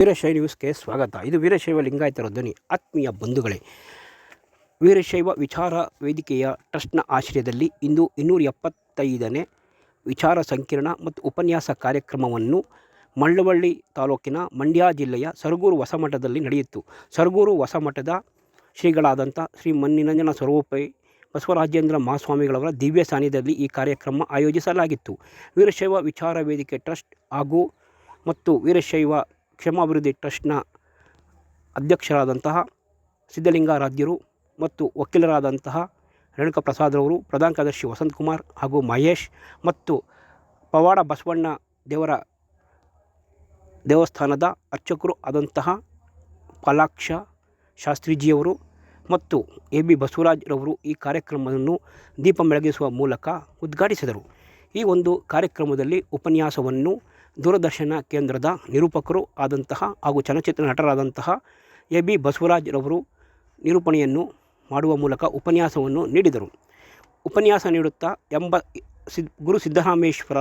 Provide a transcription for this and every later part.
ವೀರಶೈವ ನ್ಯೂಸ್ಗೆ ಸ್ವಾಗತ. ಇದು ವೀರಶೈವ ಲಿಂಗಾಯತರ ಧ್ವನಿ. ಆತ್ಮೀಯ ಬಂಧುಗಳೇ, ವೀರಶೈವ ವಿಚಾರ ವೇದಿಕೆಯ ಟ್ರಸ್ಟ್ನ ಆಶ್ರಯದಲ್ಲಿ ಇಂದು ಇನ್ನೂರ ಎಪ್ಪತ್ತೈದನೇ ವಿಚಾರ ಸಂಕಿರಣ ಮತ್ತು ಉಪನ್ಯಾಸ ಕಾರ್ಯಕ್ರಮವನ್ನು ಮಳ್ಳವಳ್ಳಿ ತಾಲೂಕಿನ ಮಂಡ್ಯ ಜಿಲ್ಲೆಯ ಸರಗೂರು ಹೊಸಮಠದಲ್ಲಿ ನಡೆಯಿತು. ಸರಗೂರು ಹೊಸಮಠದ ಶ್ರೀಗಳಾದಂಥ ಶ್ರೀ ಮನ್ನಿನಂಜನ ಸ್ವರೂಪೈ ಬಸವರಾಜೇಂದ್ರ ಮಹಾಸ್ವಾಮಿಗಳವರ ದಿವ್ಯ ಸಾನ್ನಿಧ್ಯದಲ್ಲಿ ಈ ಕಾರ್ಯಕ್ರಮ ಆಯೋಜಿಸಲಾಗಿತ್ತು. ವೀರಶೈವ ವಿಚಾರ ವೇದಿಕೆ ಟ್ರಸ್ಟ್ ಹಾಗೂ ಮತ್ತು ವೀರಶೈವ ಕ್ಷೇಮಾಭಿವೃದ್ಧಿ ಟ್ರಸ್ಟ್ನ ಅಧ್ಯಕ್ಷರಾದಂತಹ ಸಿದ್ಧಲಿಂಗಾರಾಧ್ಯರು ಮತ್ತು ವಕೀಲರಾದಂತಹ ರೇಣುಕಾ ಪ್ರಸಾದ್ರವರು ಪ್ರಧಾನ ಕಾರ್ಯದರ್ಶಿ ವಸಂತ್ ಕುಮಾರ್ ಹಾಗೂ ಮಹೇಶ್ ಮತ್ತು ಪವಾಡ ಬಸವಣ್ಣ ದೇವರ ದೇವಸ್ಥಾನದ ಅರ್ಚಕರು ಆದಂತಹ ಪಾಲಾಕ್ಷ ಶಾಸ್ತ್ರೀಜಿಯವರು ಮತ್ತು ಎ ಬಿ ಬಸವರಾಜ್ರವರು ಈ ಕಾರ್ಯಕ್ರಮವನ್ನು ದೀಪ ಬೆಳಗಿಸುವ ಮೂಲಕ ಉದ್ಘಾಟಿಸಿದರು. ಈ ಒಂದು ಕಾರ್ಯಕ್ರಮದಲ್ಲಿ ಉಪನ್ಯಾಸವನ್ನು ದೂರದರ್ಶನ ಕೇಂದ್ರದ ನಿರೂಪಕರು ಆದಂತಹ ಹಾಗೂ ಚಲನಚಿತ್ರ ನಟರಾದಂತಹ ಎ ಬಿ ಬಸವರಾಜ್ರವರು ನಿರೂಪಣೆಯನ್ನು ಮಾಡುವ ಮೂಲಕ ಉಪನ್ಯಾಸವನ್ನು ನೀಡಿದರು. ಉಪನ್ಯಾಸ ನೀಡುತ್ತಾ ಎಂಬ ಸಿದ್, ಗುರು ಸಿದ್ದರಾಮೇಶ್ವರ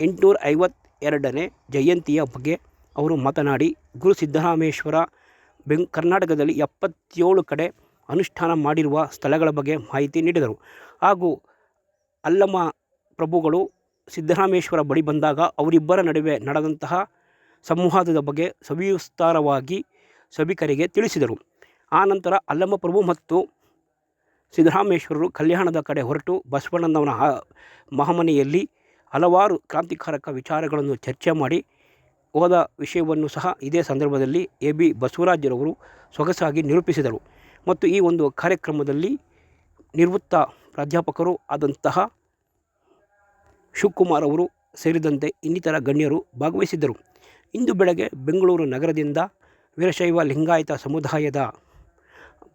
ಎಂಟುನೂರ ಐವತ್ತೆರಡನೇ ಜಯಂತಿಯ ಬಗ್ಗೆ ಅವರು ಮಾತನಾಡಿ, ಗುರು ಸಿದ್ದರಾಮೇಶ್ವರ ಬೆಂಗ್ ಕರ್ನಾಟಕದಲ್ಲಿ ಎಪ್ಪತ್ತೇಳು ಕಡೆ ಅನುಷ್ಠಾನ ಮಾಡಿರುವ ಸ್ಥಳಗಳ ಬಗ್ಗೆ ಮಾಹಿತಿ ನೀಡಿದರು. ಹಾಗೂ ಅಲ್ಲಮ ಪ್ರಭುಗಳು ಸಿದ್ದರಾಮೇಶ್ವರ ಬಳಿ ಬಂದಾಗ ಅವರಿಬ್ಬರ ನಡುವೆ ನಡೆದಂತಹ ಸಂವಾದದ ಬಗ್ಗೆ ಸವಿಸ್ತಾರವಾಗಿ ಸಭಿಕರಿಗೆ ತಿಳಿಸಿದರು. ಆನಂತರ ನಂತರ ಪ್ರಭು ಮತ್ತು ಸಿದ್ದರಾಮೇಶ್ವರರು ಕಲ್ಯಾಣದ ಕಡೆ ಹೊರಟು ಬಸವಣ್ಣನವರ ಮಹಮನೆಯಲ್ಲಿ ಮಹಾಮನೆಯಲ್ಲಿ ಹಲವಾರು ಕ್ರಾಂತಿಕಾರಕ ವಿಚಾರಗಳನ್ನು ಚರ್ಚೆ ಮಾಡಿ ಹೋದ ವಿಷಯವನ್ನು ಸಹ ಇದೇ ಸಂದರ್ಭದಲ್ಲಿ ಎ ಬಿ ಬಸವರಾಜರವರು ಸೊಗಸಾಗಿ ನಿರೂಪಿಸಿದರು. ಮತ್ತು ಈ ಒಂದು ಕಾರ್ಯಕ್ರಮದಲ್ಲಿ ನಿವೃತ್ತ ಪ್ರಾಧ್ಯಾಪಕರು ಆದಂತಹ ಶಿವಕುಮಾರ್ ಅವರು ಸೇರಿದಂತೆ ಇನ್ನಿತರ ಗಣ್ಯರು ಭಾಗವಹಿಸಿದ್ದರು. ಇಂದು ಬೆಳಗ್ಗೆ ಬೆಂಗಳೂರು ನಗರದಿಂದ ವೀರಶೈವ ಲಿಂಗಾಯತ ಸಮುದಾಯದ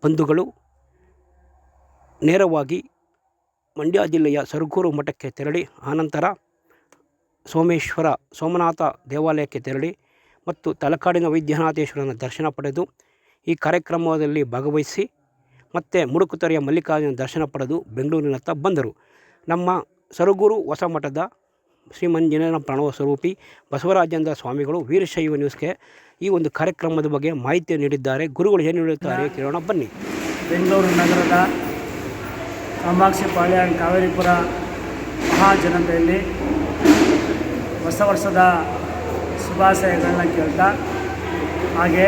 ಬಂಧುಗಳು ನೇರವಾಗಿ ಮಂಡ್ಯ ಜಿಲ್ಲೆಯ ಸರಗೂರು ಮಠಕ್ಕೆ ತೆರಳಿ, ಆನಂತರ ಸೋಮೇಶ್ವರ ಸೋಮನಾಥ ದೇವಾಲಯಕ್ಕೆ ತೆರಳಿ ಮತ್ತು ತಲಕಾಡಿನ ವೈದ್ಯನಾಥೇಶ್ವರನ ದರ್ಶನ ಪಡೆದು ಈ ಕಾರ್ಯಕ್ರಮದಲ್ಲಿ ಭಾಗವಹಿಸಿ ಮತ್ತು ಮುಡುಕುತೊರೆಯ ಮಲ್ಲಿಕಾರ್ಜುನ ದರ್ಶನ ಪಡೆದು ಬೆಂಗಳೂರಿನತ್ತ ಬಂದರು. ನಮ್ಮ ಸರಗೂರು ಹೊಸಮಠದ ಶ್ರೀಮಂಜನ ಪ್ರಣವ ಸ್ವರೂಪಿ ಬಸವರಾಜೇಂದ್ರ ಸ್ವಾಮಿಗಳು ವೀರಶೈವ ನ್ಯೂಸ್ಗೆ ಈ ಒಂದು ಕಾರ್ಯಕ್ರಮದ ಬಗ್ಗೆ ಮಾಹಿತಿ ನೀಡಿದ್ದಾರೆ. ಗುರುಗಳು ಏನು ಹೇಳುತ್ತಾರೆ ಕೇಳೋಣ. ಬನ್ನಿ. ಬೆಂಗಳೂರು ನಗರದ ಕಾಮಾಕ್ಷಿ ಪಾಳ್ಯ ಕಾವೇರಿಪುರ ಮಹಾಜನತೆಯಲ್ಲಿ ಹೊಸ ವರ್ಷದ ಶುಭಾಶಯಗಳನ್ನ ಕೇಳ್ತಾ, ಹಾಗೆ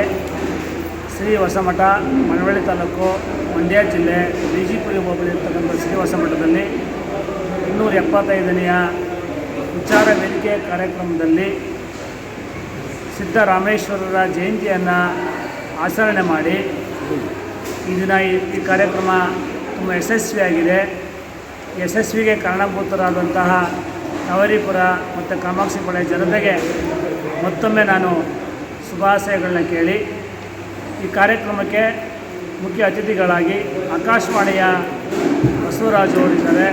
ಶ್ರೀ ಹೊಸಮಠ ಮಳವಳ್ಳಿ ತಾಲೂಕು ಮಂಡ್ಯ ಜಿಲ್ಲೆ ಬಿಜಿಪುರಿ ಹೋಬಳಿ ಇರ್ತಕ್ಕಂಥ ಶ್ರೀ ಹೊಸಮಠದಲ್ಲಿ ಇನ್ನೂರ ಎಪ್ಪತ್ತೈದನೆಯ ವಿಚಾರ ವೇದಿಕೆ ಕಾರ್ಯಕ್ರಮದಲ್ಲಿ ಸಿದ್ದರಾಮೇಶ್ವರರ ಜಯಂತಿಯನ್ನು ಆಚರಣೆ ಮಾಡಿ ಈ ದಿನ ಈ ಕಾರ್ಯಕ್ರಮ ತುಂಬ ಯಶಸ್ವಿಯಾಗಿದೆ. ಯಶಸ್ವಿಗೆ ಕಾರಣಭೂತರಾದಂತಹ ನವರಿಪುರ ಮತ್ತು ಕಾಮಾಕ್ಷಿಪಡೆ ಜನತೆಗೆ ಮತ್ತೊಮ್ಮೆ ನಾನು ಶುಭಾಶಯಗಳನ್ನ ಕೇಳಿ, ಈ ಕಾರ್ಯಕ್ರಮಕ್ಕೆ ಮುಖ್ಯ ಅತಿಥಿಗಳಾಗಿ ಆಕಾಶವಾಣಿಯ ಬಸವರಾಜು ಅವರಿದ್ದಾರೆ.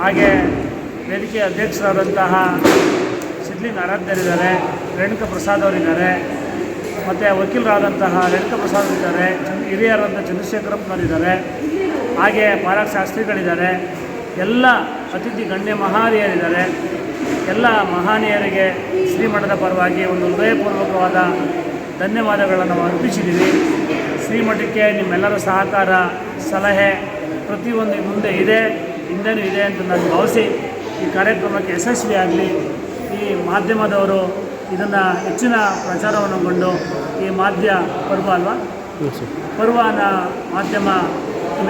ಹಾಗೆ ವೇದಿಕೆ ಅಧ್ಯಕ್ಷರಾದಂತಹ ಸಿದ್ಲಿ ಆರಾಧ್ಯರಿದ್ದಾರೆ, ರೇಣುಕಾ ಪ್ರಸಾದ್ ಅವರಿದ್ದಾರೆ, ಮತ್ತು ವಕೀಲರಾದಂತಹ ರೇಣುಕ ಪ್ರಸಾದ್ ಇದ್ದಾರೆ ಹಿರಿಯರಾದಂಥ ಚಂದ್ರಶೇಖರಪ್ಪನವರಿದ್ದಾರೆ ಹಾಗೆ ಪಾರಾಕ್ ಶಾಸ್ತ್ರಿಗಳಿದ್ದಾರೆ, ಎಲ್ಲ ಅತಿಥಿ ಗಣ್ಯ ಮಹಾನೀಯರಿದ್ದಾರೆ. ಎಲ್ಲ ಮಹಾನೀಯರಿಗೆ ಶ್ರೀಮಠದ ಪರವಾಗಿ ಒಂದು ಹೃದಯಪೂರ್ವಕವಾದ ಧನ್ಯವಾದಗಳನ್ನು ನಾವು ಅರ್ಪಿಸಿದ್ದೀವಿ. ಶ್ರೀಮಠಕ್ಕೆ ನಿಮ್ಮೆಲ್ಲರ ಸಹಕಾರ, ಸಲಹೆ ಪ್ರತಿಯೊಂದು ಮುಂದೆ ಇದೆ. ಹಿಂದೆನೂ ಇದೆ ಅಂತ ನಾನು ಭಾವಿಸಿ ಈ ಕಾರ್ಯಕ್ರಮಕ್ಕೆ ಯಶಸ್ವಿಯಾಗಲಿ ಈ ಮಾಧ್ಯಮದವರು ಇದನ್ನು ಹೆಚ್ಚಿನ ಪ್ರಚಾರವನ್ನು ಕೊಂಡು ಈ ಮಾಧ್ಯ ಪರ್ವ ಅಲ್ವಾ? ಪರ್ವನ ಮಾಧ್ಯಮ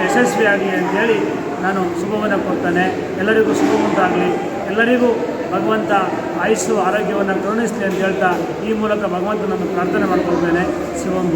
ಯಶಸ್ವಿಯಾಗಲಿ ಅಂತೇಳಿ ನಾನು ಶುಭವನ್ನು ಕೊಡ್ತೇನೆ ಎಲ್ಲರಿಗೂ ಶುಭವಂತಾಗಲಿ ಎಲ್ಲರಿಗೂ ಭಗವಂತ ಆಯುಸ್ಸು ಆರೋಗ್ಯವನ್ನು ಕರುಣಿಸಲಿ ಅಂತ ಹೇಳ್ತಾ ಈ ಮೂಲಕ ಭಗವಂತನನ್ನು ಪ್ರಾರ್ಥನೆ ಮಾಡ್ಕೊಳ್ತೇನೆ. ಶಿವಂ